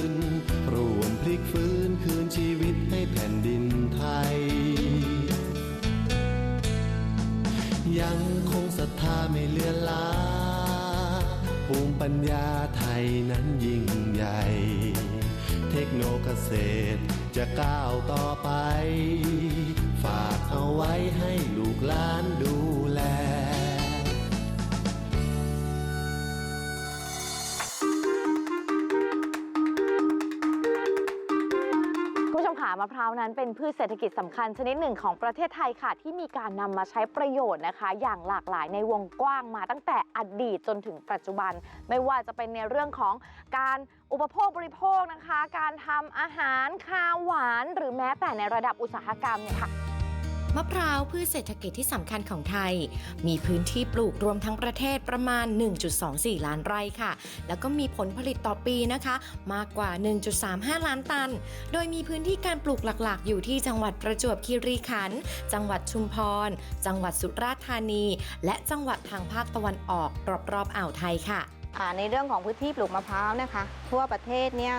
น ยังคงศรัทธาไม่เลือนลาภูมิปัญญาไทยนั้นยิ่งใหญ่ เทคโนเกษตรจะก้าวต่อไป ฝากเอาไว้ให้ลูกหลานดูแลามะมะพร้าวนั้นเป็นพืชเศรษฐกิจสำคัญชนิดหนึ่งของประเทศไทยค่ะ ที่มีการนำมาใช้ประโยชน์นะคะ อย่างหลากหลายในวงกว้างมาตั้งแต่อดีตจนถึงปัจจุบัน ไม่ว่าจะเป็นในเรื่องของการอุปโภคบริโภคนะคะ การทำอาหารคาวหวาน หรือแม้แต่ในระดับอุตสาหกรรมเนี่ยค่ะ มะพร้าวพืชเศรษฐกิจที่สำคัญของไทย มีพื้นที่ปลูกรวมทั้งประเทศประมาณ 1.24 ล้านไร่ค่ะ แล้วก็มีผลผลิตต่อปีนะคะ มากกว่า 1.35 ล้านตัน โดยมีพื้นที่การปลูกหลักๆ อยู่ที่จังหวัดประจวบคีรีขันธ์จังหวัดชุมพร จังหวัดสุราษฎร์ธานี และจังหวัดทางภาคตะวันออกรอบๆอ่าวไทยค่ะ ในเรื่องของพื้นที่ปลูกมะพร้าวนะคะ ทั่วประเทศเนี่ย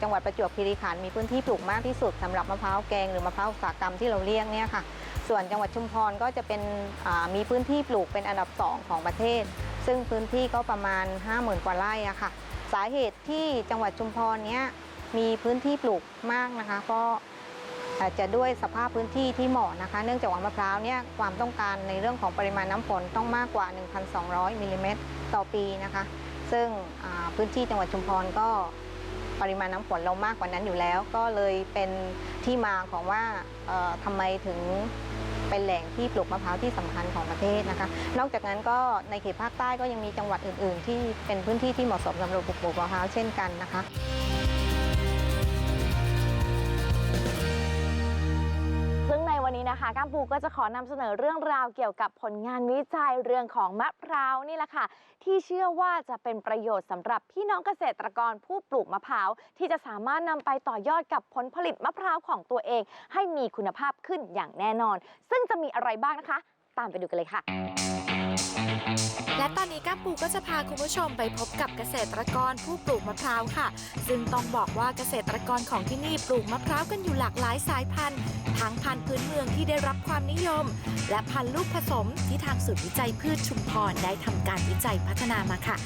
จังหวัดประจวบคีรีขันธ์มีพื้นที่ปลูกมากที่สุดสำหรับมะพร้าวแกงหรือมะพร้าวอุตสาหกรรมที่เราเรียกเนี่ยค่ะส่วนจังหวัดชุมพรก็จะเป็นมีพื้นที่ปลูกเป็นอันดับสองของประเทศ ซึ่งพื้นที่ก็ประมาณ 50,000 กว่าไร่อะค่ะ สาเหตุที่จังหวัดชุมพรเนี้ยมีพื้นที่ปลูกมากนะคะก็อาจจะด้วยสภาพพื้นที่ที่เหมาะนะคะ เนื่องจากว่ามะพร้าวเนี่ยความต้องการในเรื่องของปริมาณน้ำฝนต้องมากกว่า 1,200มิลลิเมตร ต่อปีนะคะ ซึ่งพื้นที่จังหวัดชุมพรก็ปริมาณน้ำฝนเรามากกว่านั้นอยู่แล้ว ก็เลยเป็นที่มาของว่าทำไมถึงเป็นแหล่งที่ปลูกมะพร้าวที่สำคัญของประเทศนะคะ นอกจากนั้นก็ในเขตภาคใต้ก็ยังมีจังหวัดอื่น ๆ ที่เป็นพื้นที่ที่เหมาะสมสำหรับปลูกมะพร้าวเช่นกันนะคะ นะคะก้ามปูก็จะขอนำเสนอเรื่องราวเกี่ยวกับผลงานวิจัยเรื่องของมะพร้าวนี่แหละค่ะ ที่เชื่อว่าจะเป็นประโยชน์สำหรับพี่น้องเกษตรกรผู้ปลูกมะพร้าว ที่จะสามารถนำไปต่อยอดกับผลผลิตมะพร้าวของตัวเอง ให้มีคุณภาพขึ้นอย่างแน่นอน ซึ่งจะมีอะไรบ้างนะคะ ตามไปดูกันเลยค่ะ และตอนนี้ก้ามปูก็จะพาคุณผู้ชมไปพบกับเกษตรกรผู้ปลูกมะพร้าวค่ะ ซึ่งต้องบอกว่าเกษตรกรของที่นี่ปลูกมะพร้าวกันอยู่หลากหลายสายพันธุ์ทั้งพันธุ์พื้นเมืองที่ได้รับความนิยม และพันธุ์ลูกผสมที่ทางศูนย์วิจัยพืชชุมพรได้ทำการวิจัยพัฒนามาค่ะ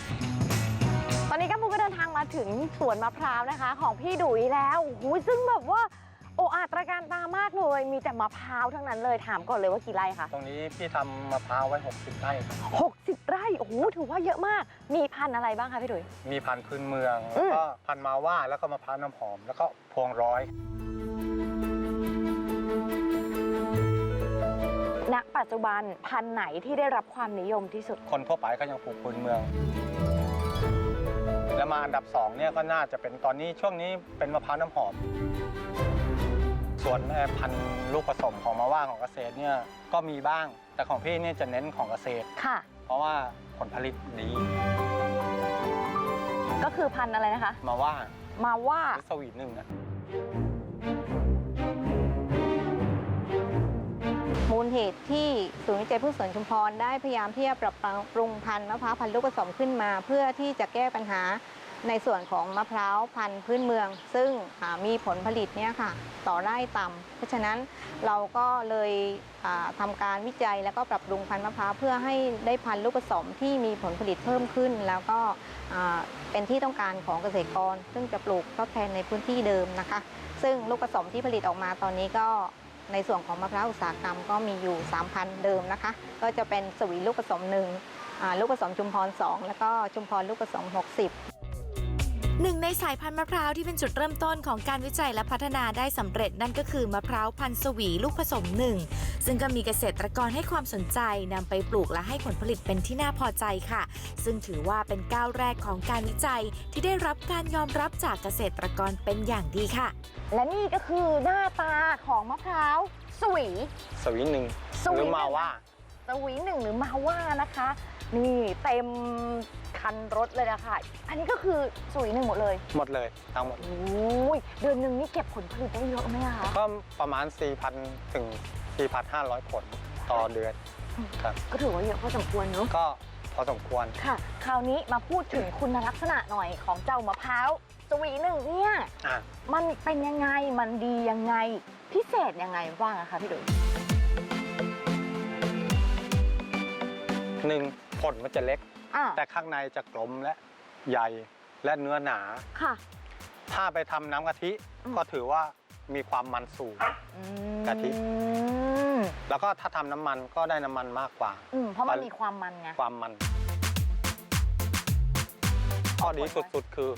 ตอนนี้ก้ามปูก็เดินทางมาถึงสวนมะพร้าวนะคะ ของพี่ดุยแล้วโอ้โหซึ่งแบบว่า อ้อาตระการตามากเลย มีแต่มะพร้าวทั้งนั้นเลยถามก่อนเลยว่ากี่ไร่คะ ตรงนี้พี่ทำมะพร้าวไว้ 60 ไร่ครับ60 ไร่ โอ้โห ถือว่าเยอะมาก มีพันธุ์อะไรบ้างคะพี่ดุย มีพันธุ์พื้นเมืองอืแล้วม ก็พันธุ์มาว่าแล้วก็มะพร้าวน้ำหอม แล้วก็พวงร้อย ณ ปัจจุบันพันธุ์ไหนที่ได้รับความนิยมที่สุด คนทั่วไปก็ยังปลูกพื้นเมือง แล้วมาอันดับสองเนี่ยก็น่าจะเป็นตอนนี้ช่วงนี้เป็นมะพร้าวน้ำหอม ส่วนเอ่อพันธุ์ลูกผสมของมาว่าของเกษตรเนี่ยก็มีบ้าง แต่ของพี่เนี่ยจะเน้นของเกษตร ค่ะ เพราะว่าผลผลิตดีก็คือพันธุ์อะไรนะคะ มาว่ามาว่าหรือสวีทหนึ่งอะมูลเหตุที่ศูนย์วิจัยพืชสวนชุมพรได้พยายามที่จะปรับปรุงพันธุ์มะพร้าวพันธุ์ลูกผสมขึ้นมา เพื่อที่จะแก้ปัญหา ในส่วนของมะพร้าวพันธุ์พื้นเมือง ซึ่งมีผลผลิตเนี่ยค่ะต่อไร่ต่ำเพราะฉะนั้นเราก็เลยทำการวิจัยแล้วก็ปรับปรุงพันธุ์มะพร้าวเพื่อให้ได้พันธุ์ลูกผสมที่มีผลผลิตเพิ่มขึ้น แล้วก็เป็นที่ต้องการของเกษตรกร ซึ่งจะปลูกทดแทนในพื้นที่เดิมนะคะ ซึ่งลูกผสมที่ผลิตออกมาตอนนี้ก็ในส่วนของมะพร้าวอุตสาหกรรมก็มีอยู่ 3,000 เดิมนะคะ ก็จะเป็นสวีลูกผสมหนึ่งลูกผสมชุมพร 2 แล้วก็ชุมพรลูกผสม 60 หนึ่งในสายพันธุ์มะพร้าวที่เป็นจุดเริ่มต้นของการวิจัยและพัฒนาได้สำเร็จนั่นก็คือมะพร้าวพันธุ์สวีลูกผสมหนึ่งซึ่งก็มีเกษตรกรให้ความสนใจนำไปปลูกและให้ผลผลิตเป็นที่น่าพอใจค่ะ ซึ่งถือว่าเป็นก้าวแรกของการวิจัยที่ได้รับการยอมรับจากเกษตรกรเป็นอย่างดีค่ะ และนี่ก็คือหน้าตาของมะพร้าวสวี สวีทหนึ่งสหวีรือหมานึ่งว่าสวีหนึ่งหรือมาว่านะคะ นี่เต็ม คันรถเลยนะคะ อันนี้ก็คือสวีหนึ่งหมดเลย หมดเลยทั้งหมด โอ้ยเดือนหนึ่งนี่เก็บผลผลิตได้เยอะไหมอะคะก็ประมาณ 4,000 ถึง 4,500 ผลต่อเดือนครับก็ถือว่าเยอะพอสมควรเนอะก็พอสมควรค่ะ คราวนี้มาพูดถึงคุณลักษณะหน่อยของเจ้ามะพร้าวสวีหนึ่งเนี่ยอะมันเป็นยังไงมันดียังไงพิเศษยังไงบ้างอะคะพี่ดุยหนึ่งผลมันจะเล็ก อ่า แต่ข้างในจะกลมและใหญ่และเนื้อหนา ค่ะ ถ้าไปทำน้ำกะทิอืม ก็ถือว่ามีความมันสูง อืมกะทิ แล้วก็ถ้าทำน้ำมันก็ได้น้ำมันมากกว่า อืมเพราะมันมีความมันไง ความมัน ข้อดีสุดๆ คือ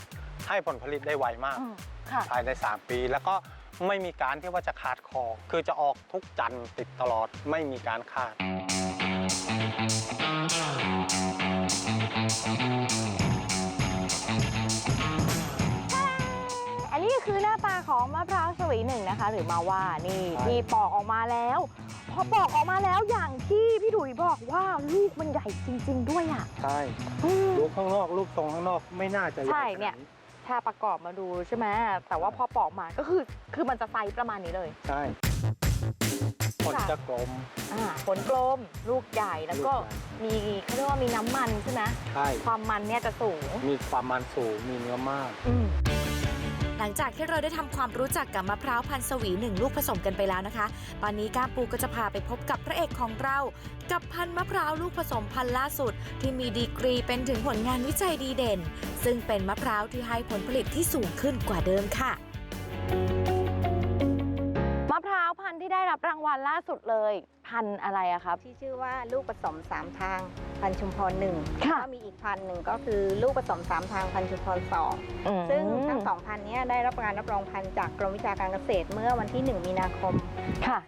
ให้ผลผลิตได้ไวมาก อืมค่ะ ภายใน 3 ปี แล้วก็ไม่มีการที่ว่าจะขาดคอ คือจะออกทุกจันทร์ติดตลอดไม่มีการขาด คือหน้าตาของมะพร้าวสวีหนึ่งนะคะ หรือมาว่านี่ใช่ที่ปอกออกมาแล้ว พอปอกออกมาแล้วอย่างที่พี่ดุยบอกว่าลูกมันใหญ่จริง ๆ ด้วยอะใช่อืม รูปข้างนอกรูปทรงข้างนอกไม่น่าจะใหญ่ใช่ขนาดเนี่ย ถ้าประกอบมาดูใช่ไหมแต่ว่าพอปอกมาก็คือคือมันจะไซส์ประมาณนี้เลย ใช่ผลค่ะจะกลม อ่าผลกลมลูกใหญ่แล้วก็ลูกใหญ่ มีเขาเรียกว่ามีน้ำมันใช่ไหมใช่ ความมันเนี่ยจะสูง มีความมันสูงมีเนื้อมาก อืมห ลังจากที่เราได้ทำความรู้จักกับมะพร้าวพันธุ์สวีหนึ่งลูกผสมกันไปแล้วนะคะ ตอนนี้ก้ามปูก็จะพาไปพบกับพระเอกของเรา กับพันธุ์มะพร้าวลูกผสมพันธุ์ล่าสุด ที่มีดีกรีเป็นถึงผลงานวิจัยดีเด่น ซึ่งเป็นมะพร้าวที่ให้ผลผลิตที่สูงขึ้นกว่าเดิมค่ะมะพร้าวพันธุ์ที่ได้รับรางวัลล่าสุดเลย พันธุ์อะไรอะครับ ที่ชื่อว่าลูกผสมสามทางพันธุ์ชุมพรหนึ่งค่ะก็มีอีกพันธุ์หนึ่งก็คือลูกผสมสามทางพันธุ์ชุมพรสองซึ่งทั้งสองพันธุ์เนี้ยได้รับการรับรองพันธุ์จากกรมวิชาการเกษตรเมื่อวันที่ 1 มีนาคม ค่ะ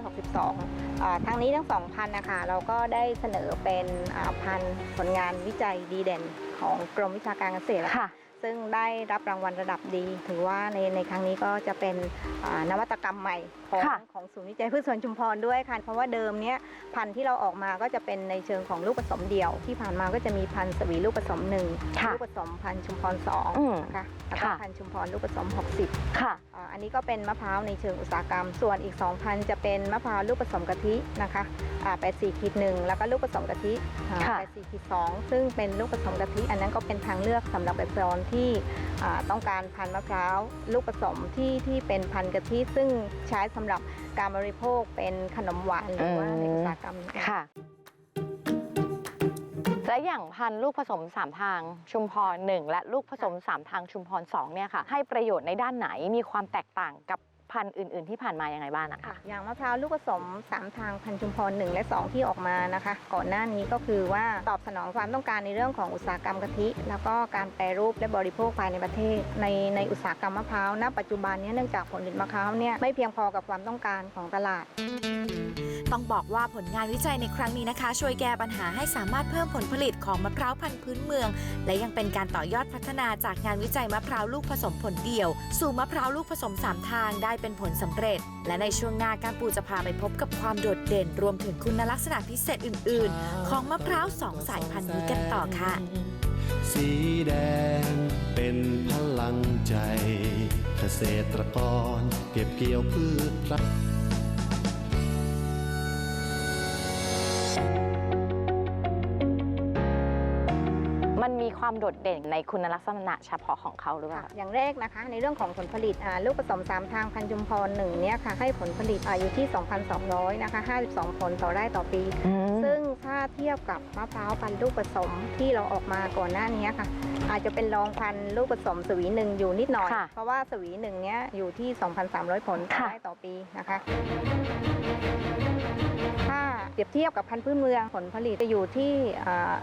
2562อ่าทั้งนี้ทั้งสองพันธุ์นะคะเราก็ได้เสนอเป็นอ่าพันธุ์ผลงานวิจัยดีเด่นของกรมวิชาการเกษตรค่ะ ซึ่งได้รับรางวัลระดับดี ถือว่าในในครั้งนี้ก็จะเป็นอ่านวัตกรรมใหม่ของค่ะ ของศูนย์วิจัยพืชสวนชุมพรด้วยค่ะ เพราะว่าเดิมเนี้ยพันธุ์ที่เราออกมาก็จะเป็นในเชิงของลูกผสมเดี่ยว ที่ผ่านมาก็จะมีพันธุ์สวีลูกผสมหนึ่งค่ะลูกผสมพันธุ์ชุมพรสองอืม นะคะแล้วก็ค่ะ พันธุ์ชุมพรลูกผสม 60 ค่ะ อ่าอันนี้ก็เป็นมะพร้าวในเชิงอุตสาหกรรม ส่วนอีก 2,000 จะเป็นมะพร้าวลูกผสมกะทินะคะอ่า84ขีดหนึ่งแล้วก็ลูกผสมกะทิอ่าค่ะ84ขีดสองซึ่งเป็นลูกผสมกะทิ อันนั้นก็เป็นทางเลือกสำหรับเกษตรกรที่อ่าต้องการพันธุ์มะพร้าวลูกผสมที่ที่เป็นพันธุ์กะทิซึ่งใช้สำหรับการบริโภคเป็นขนมหวานหรือว่าในอุตสาหกรรมค่ะ และอย่างพันธุ์ลูกผสมสามทางชุมพรหนึ่งและลูกผสมสามทางชุมพรสองเนี่ยค่ะ ให้ประโยชน์ในด้านไหนมีความแตกต่างกับ พันธุ์อื่น ๆ ที่ผ่านมายังไงบ้างนะคะ อย่างมะพร้าวลูกผสม 3 ทางพันธุ์ชุมพร1และ 2 ที่ออกมานะคะ ก่อนหน้านี้ก็คือว่าตอบสนองความต้องการในเรื่องของอุตสาหกรรมกะทิ แล้วก็การแปรรูปและบริโภคภายในประเทศ ในในอุตสาหกรรมมะพร้าวณปัจจุบันนี้เนื่องจากผลผลิตมะพร้าวเนี่ยไม่เพียงพอกับความต้องการของตลาด ต้องบอกว่าผลงานวิจัยในครั้งนี้นะคะ ช่วยแก้ปัญหาให้สามารถเพิ่มผลผลิตของมะพร้าวพันธุ์พื้นเมือง และยังเป็นการต่อยอดพัฒนาจากงานวิจัยมะพร้าวลูกผสมผลเดี่ยว สู่มะพร้าวลูกผสมสามทางได้เป็นผลสำเร็จ และในช่วงหน้าการปูจะพาไปพบกับความโดดเด่น รวมถึงคุณลักษณะพิเศษอื่น ๆ ของมะพร้าวสองสายพันธุ์นี้กันต่อค่ะ สีแดงเป็นพลังใจ เกษตรกรเก็บเกี่ยวพืชผล มันมีความโดดเด่นในคุณลักษณะเฉพาะของเขาหรือเปล่า อย่างแรกนะคะ ในเรื่องของผลผลิตอ่าลูกผสม3ทางพันธุ์ชุมพรหนึ่งเนี่ยค่ะให้ผลผลิตอาอยู่ที่ 2,200 นะคะ 52 ผลต่อไร่ต่อปีซึ่งถ้าเทียบกับมะพร้าวพันธุ์ลูกผสมที่เราออกมาก่อนหน้านี้ค่ะ อาจจะเป็นรองพันธุ์ลูกผสมสวีหนึ่งอยู่นิดหน่อย ค่ะเพราะว่าสวีหนึ่งเนี้ยอยู่ที่ 2,300 ผลต่อค่ะ ไร่ต่อปีนะคะ ถ้าเปรียบเทียบกับพันธุ์พื้นเมืองผลผลิตจะอยู่ที่อ่า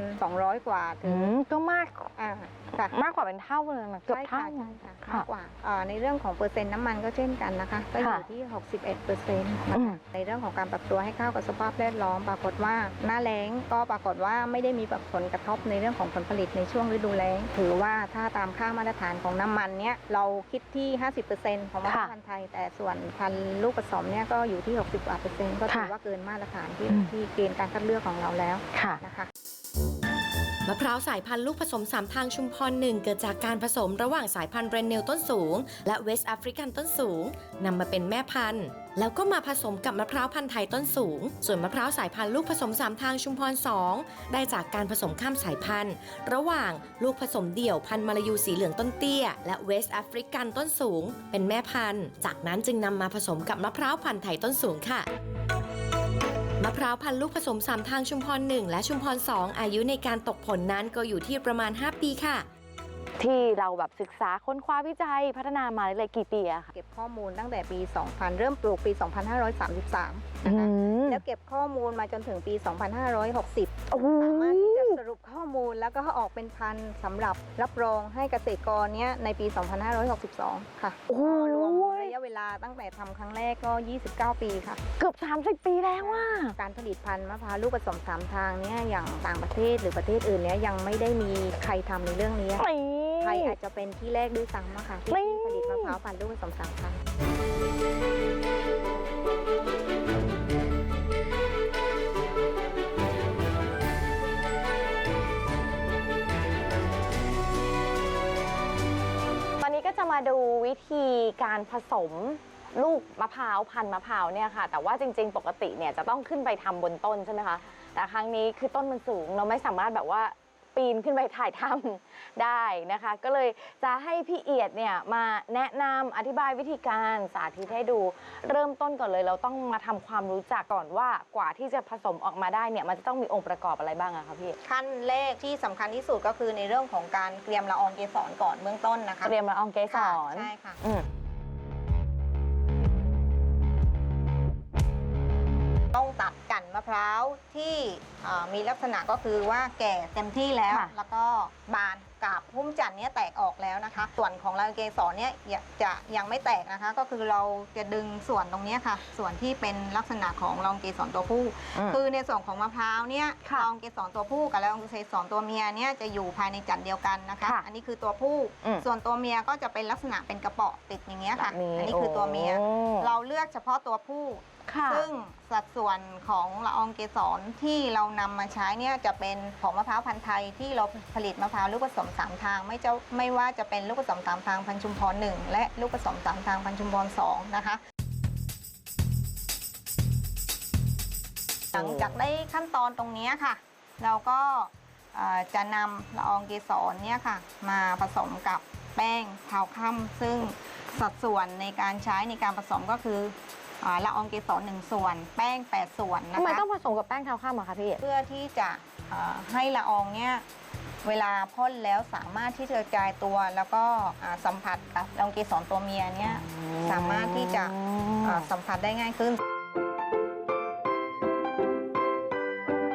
1,200 กว่าถึอืงมก็มากอ่าค่ะมากกว่าเป็นเท่าเลยมันเกือบใช่เท่าค่ะใช่ค่ะค่ะมากกว่าอ่าในเรื่องของเปอร์เซ็นต์น้ำมันก็เช่นกันนะคะ ก็อยู่ค่ะ ที่ 61เปอร์เซ็นต์ อืม ในเรื่องของการปรับตัวให้เข้ากับสภาพแวดล้อม ปรากฏว่าหน้าแล้งก็ปรากฏว่าไม่ได้มีผลกระทบในเรื่องของผลผลิตในช่วงฤดูแล้ง ถือว่าถ้าตามค่ามาตรฐานของน้ำมันเนี่ยเราคิดที่ 50%ของมะพร้าวค่ะพันธุ์ไทย แต่ส่วนพันธุ์ลูกผสมเนี่ยก็อยู่ที่ 60กว่าเปอร์เซ็นต์ก็ถือค่ะว่าเกินมาตรฐานที่อืม ที่เกณฑ์การคัดเลือกของเราแล้วค่ะ นะคะ มะพร้าวสายพันธุ์ลูกผสมสามทางชุมพรหนึ่งเกิดจากการผสมระหว่างสายพันธุ์เรนเนลต้นสูง และเวสต์แอฟริกันต้นสูงนำมาเป็นแม่พันธุ์ แล้วก็มาผสมกับมะพร้าวพันธุ์ไทยต้นสูง ส่วนมะพร้าวสายพันธุ์ลูกผสมสามทางชุมพรสองได้จากการผสมข้ามสายพันธุ์ ระหว่างลูกผสมเดี่ยวพันธุ์มาลายูสีเหลืองต้นเตี้ย และเวสต์แอฟริกันต้นสูง เป็นแม่พันธุ์ จากนั้นจึงนำมาผสมกับมะพร้าวพันธุ์ไทยต้นสูงค่ะ มะพร้าวพันธุ์ลูกผสม 3 ทางชุมพร 1 และชุมพร 2 อายุในการตกผลนั้นก็อยู่ที่ประมาณ 5 ปีค่ะ ที่เราแบบศึกษาค้นคว้าวิจัยพัฒนามาเลยๆกี่ปีอะค่ะ เก็บข้อมูลตั้งแต่ปี 2000 เริ่มปลูกปี 2533อืนะคะมแล้วเก็บข้อมูลมาจนถึงปี 2560 โอ้โห สามารถที่จะสรุปข้อมูลแล้วก็ออกเป็นพันธุ์สำหรับรับรองให้เกษตรกรเนี้ยในปี 2562 ค่ะ โอ้โหก็รวมระ ยะเวลาตั้งแต่ทำครั้งแรกก็ 29 ปีค่ะ เกือบ 30 ปีแล้วว่า การผลิตพันธุ์มะพร้าวลูกผสมสามทางเนี่ยอย่างต่างประเทศหรือประเทศอื่นเนี้ยยังไม่ได้มีใครทำในเรื่องนี้ไทยอาจจะเป็นที่แรกด้วยซ้ำอะค่ะ ที่นี่ที่ผลิตมะพร้าวพันธุ์ลูกผสมสามทาง จะมาดูวิธีการผสมลูกมะพร้าวพันธุ์มะพร้าวเนี่ยค่ะ แต่ว่าจริง ๆ ปกติเนี่ยจะต้องขึ้นไปทำบนต้นใช่ไหมคะ แต่ครั้งนี้คือต้นมันสูงเราไม่สามารถแบบว่า ปีนขึ้นไปถ่ายทำได้นะคะ ก็เลยจะให้พี่เอียดเนี่ยมาแนะนำอธิบายวิธีการสาธิตให้ดู เริ่มต้นก่อนเลย เราต้องมาทำความรู้จักก่อนว่ากว่าที่จะผสมออกมาได้เนี่ยมันจะต้องมีองค์ประกอบอะไรบ้างอะคะพี่ขั้นแรกที่สำคัญที่สุดก็คือในเรื่องของการเตรียมละอองเกสรก่อนเบื้องต้นนะคะเตรียมละอองเกสค่ะรใช่ค่ะอืม มะพร้าวที่อ่ามีลักษณะก็คือว่าแก่เต็มที่แล้ว ค่ะ แล้วก็บานกาบพุ่มจันทร์เนี้ยแตกออกแล้วนะคะ ส่วนของเราเกสรเนี่ยอย่าจะยังไม่แตกนะคะ ก็คือเราจะดึงส่วนตรงเนี้ยค่ะ ส่วนที่เป็นลักษณะของรองเกสรตัวผู้ ม คือในส่วนของมะพร้าวเนี่ยค่ะรองเกสรตัวผู้กับรองเกสรตัวเมียเนี่ยจะอยู่ภายในจันทร์เดียวกันนะคะ ค่ะอันนี้คือตัวผู้ อืม ส่วนตัวเมียก็จะเป็นลักษณะเป็นกระเป๋อติดอย่างเงี้ยค่ะแบบนี้อันี้คือตัวเมียโอ้เราเลือกเฉพาะตัวผู้ ค่ะ ซึ่งสัดส่วนของละอองเกสรที่เรานำมาใช้เนี่ยจะเป็นของมะพร้าวพันธุ์ไทยที่เราผลิตมะพร้าวลูกผสมสามทาง ไม่เจ้าไม่ว่าจะเป็นลูกผสมสามทางพันชุมพรหนึ่งและลูกผสมสามทางพันชุมพรสองนะคะ หลังจากได้ขั้นตอนตรงนี้ค่ะ เราก็จะนำละอองเกสรเนี่ยค่ะ มาผสมกับแป้งเทาค่ำซึ่งสัดส่วนในการใช้ในการผสมก็คือ อ่าละอองเกสรหนึ่งส่วน แป้ง 8 ส่วนนะทำไมคะต้องผสมกับแป้งเท้าข้ามอะคะพี่ เพื่อที่จะเอ่อให้ละอองเนี่ยเวลาพ่นแล้วสามารถที่จะกระจายตัวแล้วก็อ่าสัมผัสกับละอองเกสรตัวเมียเนี่ยสามารถที่จะอ่าสัมผัสได้ง่ายขึ้น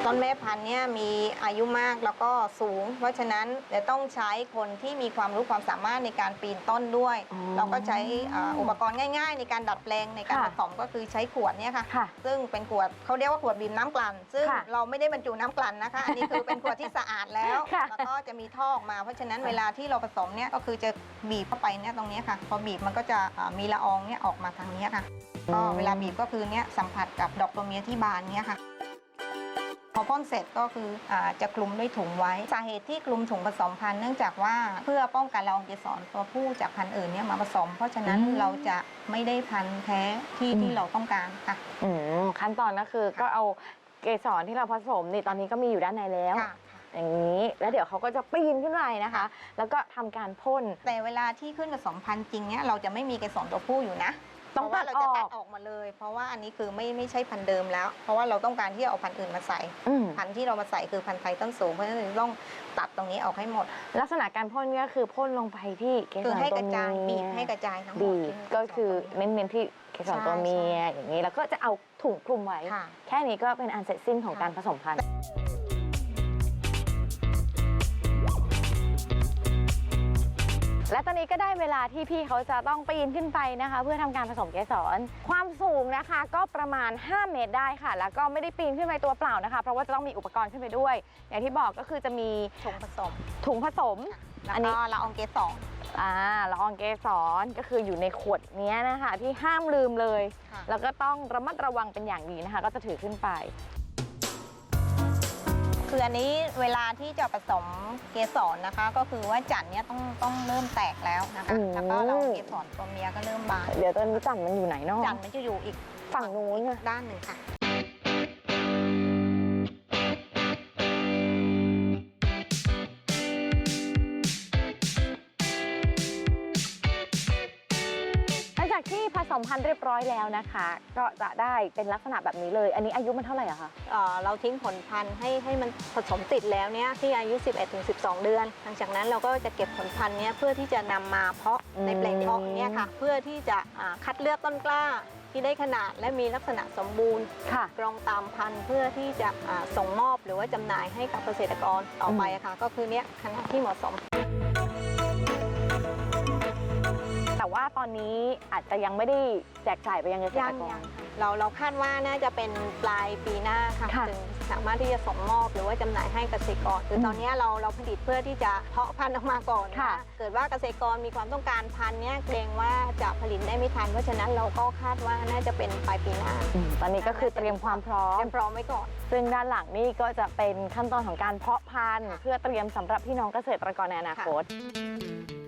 ต้นแม่พันธุ์เนี่ยมีอายุมากแล้วก็สูง เพราะฉะนั้นจะต้องใช้คนที่มีความรู้ความสามารถในการปีนต้นด้วย อ๋อเราก็ใช้อ่าอุปกรณ์ง่าย ๆ ในการดัดแปลงในการค่ะผสมก็คือใช้ขวดเนี่ยค่ะ ค่ะซึ่งเป็นขวดเขาเรียกว่าขวดบีบน้ำกลั่น ซึ่งค่ะเราไม่ได้บรรจุน้ำกลั่นนะคะ อันนี้คือเป็นขวดที่สะอาดแล้ว ค่ะ แล้วก็จะมีท่อออกมา เพราะฉะนั้นเวลาที่เราผสมเนี่ยก็คือจะบีบเข้าไปเนี่ยตรงเนี้ยค่ะ พอบีบมันก็จะอ่ามีละอองเนี่ยออกมาทางเนี้ยค่ะ ก็เวลาบีบก็คือเนี่ยสัมผัสกับดอกตัวเมียที่บานเนี่ยค่ะ พอพ่นเสร็จก็คืออาจะคลุมด้วยถุงไว้ สาเหตุที่คลุมถุงผสมพันธุ์เนื่องจากว่าเพื่อป้องกันละอองเกสรตัวผู้จากพันธุ์อื่นเนี่ยมาผสม เพราะฉะนั้นอืมเราจะไม่ได้พันธุ์แท้ที่อืมที่เราต้องการค่ะอืมขั้นตอนก็คือก็เอาเกสรที่เราผสมนี่ตอนนี้ก็มีอยู่ด้านในแล้วค่ะอย่างนี้แล้วเดี๋ยวเขาก็จะปีนขึ้นไปนะคะค่ะแล้วก็ทำการพ่นแต่เวลาที่ขึ้นผสมพันธุ์จริงเนี่ยเราจะไม่มีเกสรตัวผู้อยู่นะ ต้องเพราะว่าเราตัจะดออกตัดออกมาเลย เพราะว่าอันนี้คือไม่ไม่ใช่พันธุ์เดิมแล้ว เพราะว่าเราต้องการที่จะเอาพันธุ์อื่นมาใส่ อืมพันธุ์ที่เรามาใส่คือพันธุ์ไทยต้นสูง เพราะฉะนั้นเราต้องตัดตรงนี้ออกให้หมด ลักษณะการพ่นก็คือพ่นลงไปที่เกคือสรให้ตักวระเมีจายบีบยให้กระจายทั้งหมบีดบที่ก็คือเกสรตัวเมียเน้นๆที่เกสรตัวเมียอย่างนี้แล้วก็จะเอาถุงคลุมไว้ ค่ะ แค่นี้ก็เป็นอันเสร็จสิ้นของค่ะการผสมพันธุ์ และตอนนี้ก็ได้เวลาที่พี่เขาจะต้องปีนขึ้นไปนะคะ เพื่อทำการผสมเกสร ความสูงนะคะก็ประมาณ 5 เมตรได้ค่ะ แล้วก็ไม่ได้ปีนขึ้นไปตัวเปล่านะคะ เพราะว่าจะต้องมีอุปกรณ์ขึ้นไปด้วย อย่างที่บอกก็คือจะมีชงผสม ถุงผสมแล้วอันนี้ก็ละอองเกสรอ่าละอองเกสรก็คืออยู่ในขวดเนี้ยนะคะ ที่ห้ามลืมเลยค่ะแล้วก็ต้องระมัดระวังเป็นอย่างดีนะคะ ก็จะถือขึ้นไป คืออันนี้เวลาที่จะผสมเกสรนะคะ ก็คือว่าจันทร์เนี่ยต้องต้องเริ่มแตกแล้วนะคะอืมแล้วก็ละอองเกสรตัวเมียก็เริ่มบานเดี๋ยวตอนนี้จันมันอยู่ไหนเนาะจันทร์มันจะอยู่อีกฝั่งนู้นอีน่ะกด้านหนึ่งค่ะ สมพันธุ์เรียบร้อยแล้วนะคะ ก็จะได้เป็นลักษณะแบบนี้เลย อันนี้อายุมันเท่าไหร่อะคะ เอ่อเราทิ้งผลพันธุ์ให้ให้มันผสมติดแล้วเนี่ยที่อายุ 11-12 เดือน หลังจากนั้นเราก็จะเก็บผลพันธุ์เนี้ยเพื่อที่จะนำมาเพาะในแปลงเพาะเนี่ยค่ะ เพื่อที่จะอ่าคัดเลือกต้นกล้าที่ได้ขนาดและมีลักษณะสมบูรณ์ ค่ะ กรองตามพันธุ์เพื่อที่จะอ่าส่งมอบหรือว่าจำหน่ายให้กับเกษตรกรต่อไปอะค่ะ ก็คือเนี้ยขนาดที่เหมาะสม ว่าตอนนี้อาจจะยังไม่ได้แจกจ่ายไปยังเกษตยัรงกยัรงเราเราคาดว่าน่าจะเป็นปลายปีหน้าค่ะค่ะ ถึง สามารถที่จะส่งมอบหรือว่าจำหน่ายให้เกษตรกรคือตอนนี้เราเราผลิตเพื่อที่จะเพาะพันธุ์ออกมาก่อนค่ะ เกิดว่าเกษตรกรมีความต้องการพันธุ์เนี้ยเกรงว่าจะผลิตได้ไม่ทัน เพราะฉะนั้นเราก็คาดว่าน่าจะเป็นปลายปีหน้าอืมตอนนี้ก็คือเตรียมความพร้อเตมรียมพร้อมไว้ก่อน ซึ่งด้านหลังนี่ก็จะเป็นขั้นตอนของการเพาะพันธุ์ เพื่อเตรียมสำหรับพี่น้องเกษตรกรในอนาคต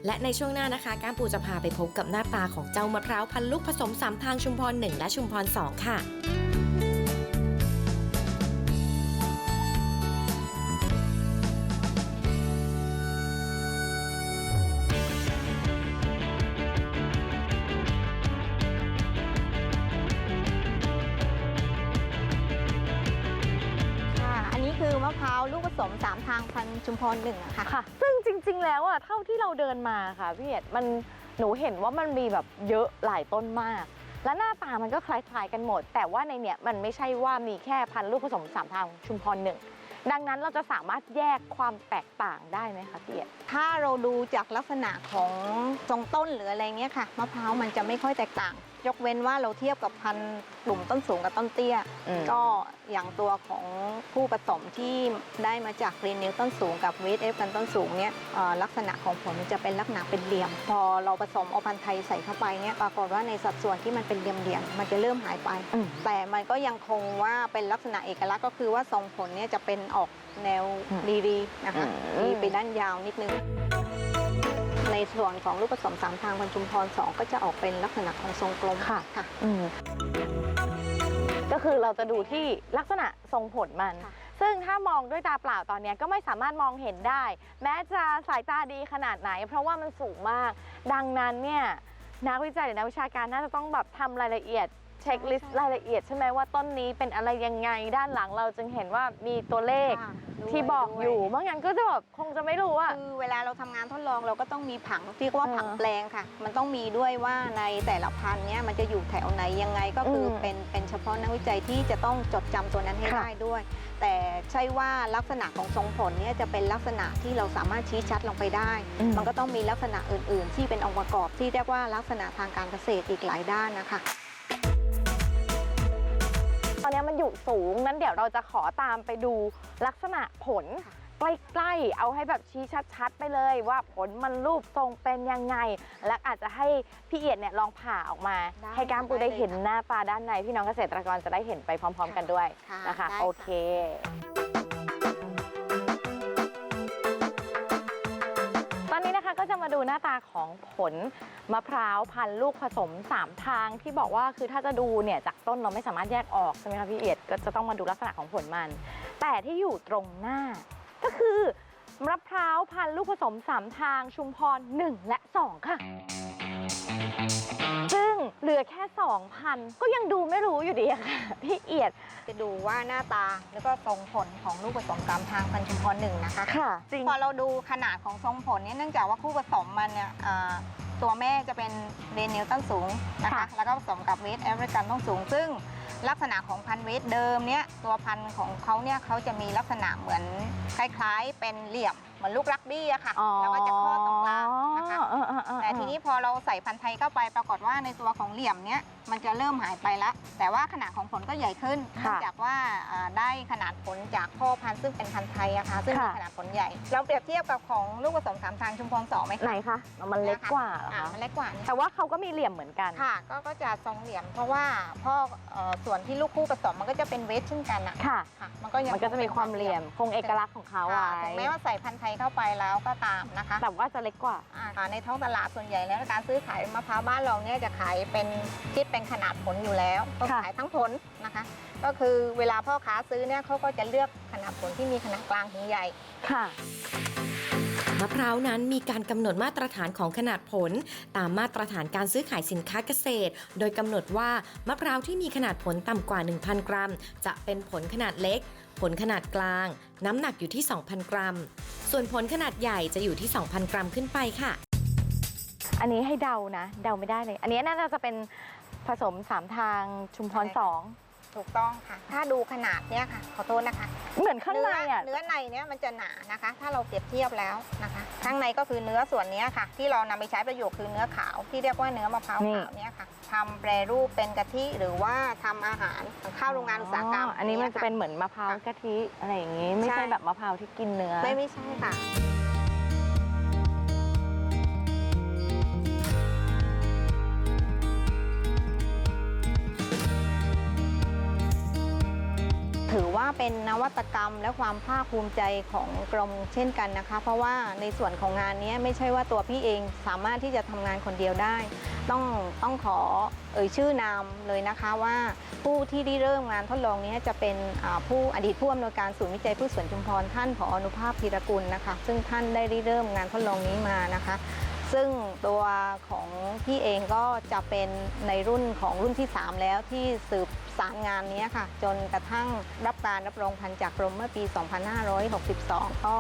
และในช่วงหน้านะคะก้ามปูจะพาไปพบกับหน้าตาของเจ้ามะพร้าวพันธุ์ลูกผสมสามทางชุมพร 1 และชุมพร 2 ค่ะค่ะ ชุมพรหนึ่งอะค่ะ ค่ะ ซึ่งจริง ๆ แล้วอะเท่าที่เราเดินมาค่ะพี่เอ็ดมันหนูเห็นว่ามันมีแบบเยอะหลายต้นมาก และหน้าตามันก็คล้ายๆกันหมด แต่ว่าในเนี้ยมันไม่ใช่ว่ามีแค่พันธุ์ลูกผสมสามทางชุมพรหนึ่งดังนั้นเราจะสามารถแยกความแตกต่างได้ไหมคะพี่เอ็ด ถ้าเราดูจากลักษณะของทรงต้นหรืออะไรเงี้ยค่ะมะพร้าวมันจะไม่ค่อยแตกต่าง ยกเว้นว่าเราเทียบกับพันธุ์กลุ่มต้นสูงกับต้นเตี้ย อืม ก็อย่างตัวของผู้ผสมที่ได้มาจากเรนนิวต้นสูงกับวีดเอฟกันต้นสูงเนี่ยเอ่อลักษณะของผลมันจะเป็นลักษณะเป็นเหลี่ยม พอเราผสมเอาพันธุ์ไทยใส่เข้าไปเนี่ยปรากฏว่าในสัดส่วนที่มันเป็นเหลี่ยมๆมันจะเริ่มหายไป อืม แต่มันก็ยังคงว่าเป็นลักษณะเอกลักษณ์ก็คือว่าทรงผลเนี่ยจะเป็นออกแนวอืมรีๆนะคะอืม รีไปด้านยาวนิดนึง ในส่วนของลูกผสมสามทางพันชุมพรสองก็จะออกเป็นลักษณะของทรงกลมค่ะค่ะ อืมก็คือเราจะดูที่ลักษณะทรงผลมัน ค่ะ ซึ่งถ้ามองด้วยตาเปล่าตอนเนี้ยก็ไม่สามารถมองเห็นได้ แม้จะสายตาดีขนาดไหน เพราะว่ามันสูงมาก ดังนั้นเนี่ยนักวิจัยหรือนักวิชาการน่าจะต้องแบบทำรายละเอียด เช็คลิสต์รายละเอียดใช่ไหมว่าต้นนี้เป็นอะไรยังไงด้านหลังเราจึงเห็นว่ามีตัวเลขค่ะด้วยที่บอกอยู่ด้วยไม่งั้นก็จะแบบคงจะไม่รู้อะคือเวลาเราทำงานทดลองเราก็ต้องมีผังที่เรียกว่าเออผังแปลงค่ะ มันต้องมีด้วยว่าในแต่ละพันธุ์เนี้ยมันจะอยู่แถวไหนยังไงก็คืออมเป็นเป็นเฉพาะนักวิจัยที่จะต้องจดจำตัวนั้นให้ค่ะ ได้ด้วย แต่ใช่ว่าลักษณะของทรงผลเนี่ยจะเป็นลักษณะที่เราสามารถชี้ชัดลงไปได้ มันก็ต้องมีลักษณะอื่น ๆ ที่เป็นองค์ประกอบที่เรียกว่าลักษณะทางการเกษตรอีกหลายด้านนะคะ ตอนนี้มันอยู่สูงนั้นเดี๋ยวเราจะขอตามไปดูลักษณะผลใกล้ๆ เอาให้แบบชี้ชัดๆ ไปเลยว่าผลมันรูปทรงเป็นยังไง และอาจจะให้พี่เอียดเนี่ยลองผ่าออกมา ได้ให้ก้ามปูได้เห็นได้เลยค่ะหน้าตาด้านในพี่น้องเกษตรกรจะได้เห็นไปพร้อม ๆ กันด้วยค่ะนะคะ ได้ค่ะ โอเค นี้นะคะก็จะมาดูหน้าตาของผลมะพร้าวพันลูกผสม 3 ทางที่บอกว่าคือถ้าจะดูเนี่ยจากต้นเราไม่สามารถแยกออกใช่ไหมคะพี่เอียดก็จะต้องมาดูลักษณะของผลมัน แต่ที่อยู่ตรงหน้า ก็คือมะพร้าวพันลูกผสม 3 ทางชุมพร 1 และ 2 ค่ะ เหลือแค่ 2,000 ก็ยังดูไม่รู้อยู่ดีอะค่ะ พี่เอียด จะดูว่าหน้าตาแล้วก็ทรงผลของลูกผสมกรรมทางพันธุ์ชุมพรหนึ่งนะคะค่ะจริง พอเราดูขนาดของทรงผลเนี่ยเนื่องจากว่าคู่ผสมมันเนี่ยอ่าตัวแม่จะเป็นเรนนิวต้นสูงนะคะ ค่ะ แล้วก็ผสมกับเวสแอฟริกันต้นสูง ซึ่งลักษณะของพันธุ์เวสเดิมเนี่ยตัวพันธุ์ของเขาเนี่ยเขาจะมีลักษณะเหมือนคล้ายๆ เป็นเหลี่ยม มือนลูกรักบี้อะค่ะ อ๋อแล้วก็จะคลอดตรงกลางนะคะ เออเออเออแต่ทีนี้พอเราใส่พันธุ์ไทยเข้าไปปรากฏว่าในตัวของเหลี่ยมเนี้ยมันจะเริ่มหายไปละแต่ว่าขนาดของผลก็ใหญ่ขึ้นเนื่องจากว่าอ่าได้ขนาดผลจากพ่อพันธุ์ซึ่งเป็นพันธุ์ไทยอะค่ะซึ่งมีขนาดผลใหญ่ เราเปรียบเทียบกับของลูกผสมสามทางชุมพรสองไหมคะไหนคะมันเล็กกว่าเหรออ่าคะมันเล็กกว่านี่แต่ว่าเขาก็มีเหลี่ยมเหมือนกัน ค่ะก็ก็จะทรงเหลี่ยมเพราะว่าพ่อเอ่อส่วนที่ลูกคู่ผสมมันก็จะเป็นเวทเช่นกันอะค่ะ ค่ะ มันก็ยังมันก็จะมีความเหลี่ยมคงเอกลักษณ์ของเขาค่ะไว้ถึงแม้ว่าใส่พันธุ์ไทยเข้าไปแล้วก็ตามนะคะแต่ว่าจะเล็กกว่าอ่าในท้องตลาดส่วนใหญ่แล้วการซื้อขายมะพร้าวบ้านเราเนี่ยจะขายเป็นคิดเป็นขนาดผลอยู่แล้วก็ค่ะขายทั้งผลนะคะ ก็คือเวลาพ่อค้าซื้อเนี่ยเขาก็จะเลือกขนาดผลที่มีขนาดกลางถึงใหญ่ค่ะมะพร้าวนั้นมีการกำหนดมาตรฐานของขนาดผล ตามมาตรฐานการซื้อขายสินค้าเกษตร โดยกำหนดว่ามะพร้าวที่มีขนาดผลต่ำกว่า 1,000 กรัม จะเป็นผลขนาดเล็ก ผลขนาดกลาง น้ำหนักอยู่ที่ 2,000 กรัม ส่วนผลขนาดใหญ่จะอยู่ที่ 2,000 กรัมขึ้นไปค่ะ อันนี้ให้เดานะ เดาไม่ได้เลย อันนี้น่าจะเป็นผสมสามทางชุมพรใช่สอง ถูกต้องค่ะ ถ้าดูขนาดเนี่ยค่ะ ขอโทษนะคะ เหมือนข้างในอะ เนื้อในเนี่ยมันจะหนานะคะ ถ้าเราเปรียบเทียบแล้วนะคะ ข้างในก็คือเนื้อส่วนเนี้ยค่ะ ที่เรานำไปใช้ประโยชน์คือเนื้อขาวที่เรียกว่าเนื้อมะพร้าวนี่ขาวเนี่ยค่ะทำแปรรูปเป็นกะทิหรือว่าทำอาหารข้าวโรงงานอุตสาหกรรม อันนี้มันจะเป็นยค่เหมือนมะพร้าวกะทิอะไรอย่างงี้ ไม่ใช่ใช่แบบมะพร้าวที่กินเนื้อ ไม่ไม่ใช่ค่ะ ถือว่าเป็นนวัตกรรมและความภาคภูมิใจของกรมเช่นกันนะคะ เพราะว่าในส่วนของงานนี้ไม่ใช่ว่าตัวพี่เองสามารถที่จะทำงานคนเดียวได้ ต้องต้องขอเอ่ยชื่อนามเลยนะคะว่าผู้ที่ได้เริ่มงานทดลองนี้จะเป็นผู้อดีตผู้อำนวยการศูนย์วิจัยพืชสวนชุมพรท่านผออนุภาพพีรกุลนะคะ ซึ่งท่านได้ริเริ่มงานทดลองนี้มานะคะ ซึ่งตัวของพี่เองก็จะเป็นในรุ่นของรุ่นที่ 3 แล้วที่สืบสารงานนี้ค่ะ จนกระทั่งรับการรับรองพันจากกรมเมื่อปี 2562 ก็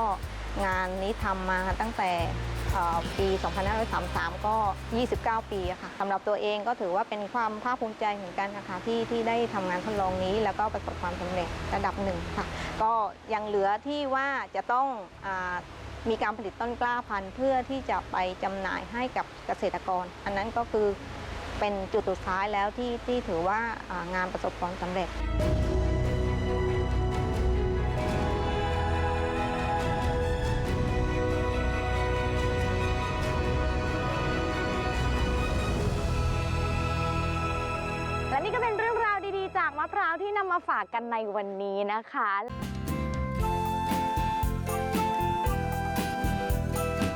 งานนี้ทำมาตั้งแต่ปี 2533 ก็ 29 ปีค่ะสำหรับตัวเองก็ถือว่าเป็นความภาคภูมิใจเหมือนกันนะคะที่ที่ได้ทำงานทดลองนี้ แล้วก็ประสบความสำเร็จระดับหนึ่งค่ะ ก็ยังเหลือที่ว่าจะต้องอ มีการผลิตต้นกล้าพันธุ์เพื่อที่จะไปจำหน่ายให้กับเกษตรกร อันนั้นก็คือเป็นจุดสุดท้ายแล้วที่ที่ถือว่าอ่างานประสบความสำเร็จ และนี่ก็เป็นเรื่องราวดีๆ จากมะพร้าวที่นำมาฝากกันในวันนี้นะคะ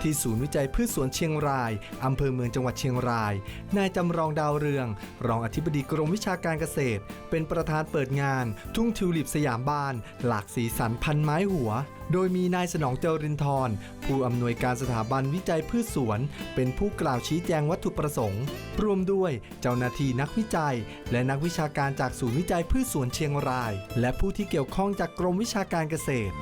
ที่ศูนย์วิจัยพืชสวนเชียงราย อำเภอเมืองจังหวัดเชียงราย นายจำรองดาวเรือง รองอธิบดีกรมวิชาการเกษตร เป็นประธานเปิดงาน ทุ่งทิวลิปสยามบาน หลากสีสันพันไม้หัว โดยมีนายสนองเจริญทรผู้อำนวยการสถาบันวิจัยพืชสวน เป็นผู้กล่าวชี้แจงวัตถุประสงค์ รวมด้วยเจ้าหน้าที่นักวิจัย และนักวิชาการจากศูนย์วิจัยพืชสวนเชียงราย และผู้ที่เกี่ยวข้องจากกรมวิชาการเกษตร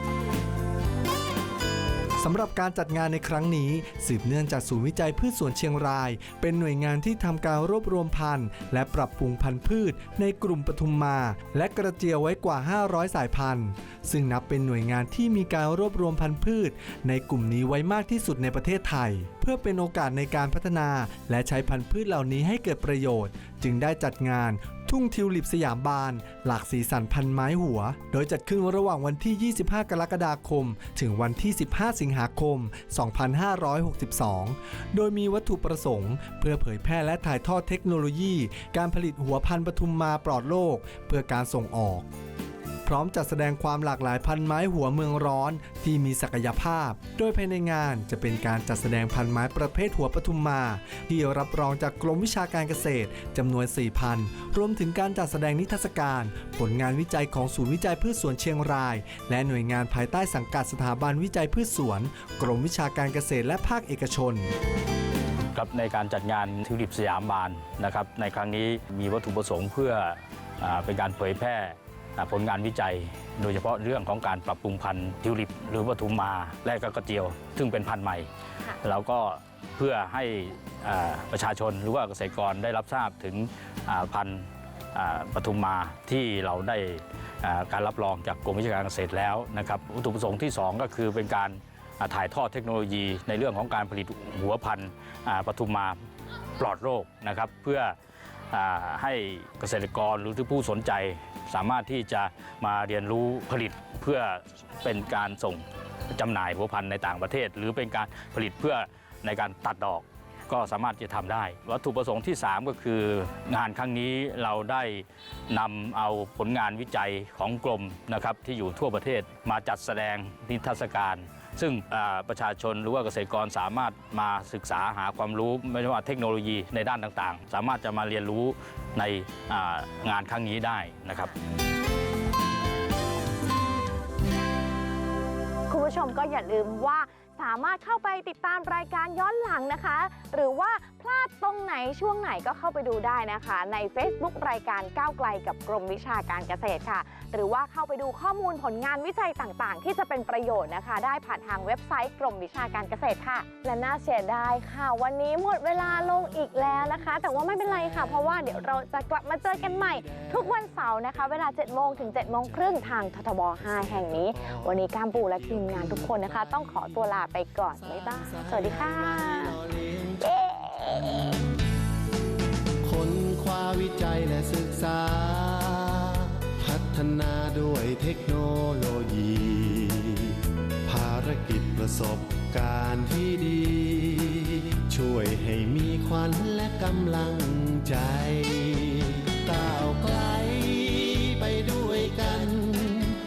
สำหรับการจัดงานในครั้งนี้ สืบเนื่องจากศูนย์วิจัยพืชสวนเชียงราย เป็นหน่วยงานที่ทำการรวบรวมพันธุ์ และปรับปรุงพันธุ์พืช ในกลุ่มปทุมมา และกระเจียวไว้กว่า 500 สายพันธุ์ ซึ่งนับเป็นหน่วยงานที่มีการรวบรวมพันธุ์พืช ในกลุ่มนี้ไว้มากที่สุดในประเทศไทย เพื่อเป็นโอกาสในการพัฒนา และใช้พันธุ์พืชเหล่านี้ให้เกิดประโยชน์ จึงได้จัดงาน ทุ่งทิวลิปสยามบาน หลากสีสันพันไม้หัว โดยจัดขึ้นระหว่างวันที่ 25 กรกฎาคม ถึงวันที่ 15 สิงหาคม 2562 โดยมีวัตถุประสงค์ เพื่อเผยแพร่และถ่ายทอดเทคโนโลยี การผลิตหัวพันธุ์ปทุมมาปลอดโลก เพื่อการส่งออก พร้อมจัดแสดงความหลากหลายพันไม้หัวเมืองร้อนที่มีศักยภาพ โดยภายในงานจะเป็นการจัดแสดงพันไม้ประเภทหัวปทุมมา ที่รับรองจากกรมวิชาการเกษตรจำนวน4พันรวมถึงการจัดแสดงนิทรรศการ ผลงานวิจัยของศูนย์วิจัยพืชสวนเชียงราย และหน่วยงานภายใต้สังกัดสถาบันวิจัยพืชสวน กรมวิชาการเกษตรและภาคเอกชนครับในการจัดงานทิวลิปสยามบานนะครับในครั้งนี้มีวัตถุประสงค์เพื่ออเป็นการเผยแพร่ ผลงานวิจัย โดยเฉพาะเรื่องของการปรับปรุงพันธุ์ทิวลิป หรือปทุมมาและก็กระเจียว ซึ่งเป็นพันธุ์ใหม่แล้วก็เพื่อให้อ่าประชาชนหรือว่าเกษตรกรได้รับทราบถึงอ่าพันธุ์อ่าปทุมมาที่เราได้อ่าการรับรองจากกรมวิชาการเกษตรแล้วนะครับวัตถุประสงค์ที่สองก็คือเป็นการอ่าถ่ายทอดเทคโนโลยี ในเรื่องของการผลิตหัวพันธุ์อ่าปทุมมาปลอดโรคนะครับ เพื่ออา ให้เกษตรกรหรือที่ผู้สนใจ สามารถที่จะมาเรียนรู้ผลิตเพื่อเป็นการส่งจำหน่ายหัวพันธุ์ในต่างประเทศ หรือเป็นการผลิตเพื่อในการตัดดอกก็สามารถจะทำได้ วัตถุประสงค์ที่ 3 ก็คืองานครั้งนี้เราได้นำเอาผลงานวิจัยของกรมนะครับที่อยู่ทั่วประเทศมาจัดแสดงนิทรรศการ ซึ่งประชาชนหรือว่าเกษตรกรสามารถมาศึกษาหาความรู้ไม่ว่าเทคโนโลยีในด้านต่างๆ สามารถจะมาเรียนรู้ในงานครั้งนี้ได้นะครับคุณผู้ชมก็อย่าลืมว่า สามารถเข้าไปติดตามรายการย้อนหลังนะคะ หรือว่าพลาดตรงไหนช่วงไหนก็เข้าไปดูได้นะคะ ใน Facebook รายการก้าวไกลกับกรมวิชาการเกษตรค่ะ หรือว่าเข้าไปดูข้อมูลผลงานวิจัยต่างๆ ที่จะเป็นประโยชน์นะคะ ได้ผ่านทางเว็บไซต์กรมวิชาการเกษตรค่ะ และน่าเสียดายค่ะ วันนี้หมดเวลาลงอีกแล้วนะคะ แต่ว่าไม่เป็นไรค่ะ เพราะว่าเดี๋ยวเราจะกลับมาเจอกันใหม่ ทุกวันเสาร์นะคะ เวลา7โมงถึง7โมงครึ่งทางททบ 5 แห่งนี้ วันนี้ก้ามปูและทีมงานทุกคนนะคะ ต้องขอตัวลาไปก่อน บ๊ายบาย สวัสดีค่ะเย้ค้นคว้าวิจัยและศึกษา พัฒนาด้วยเทคโนโลยี ภารกิจประสบการณ์ที่ดี ช่วยให้มีขวัญและกำลังใจ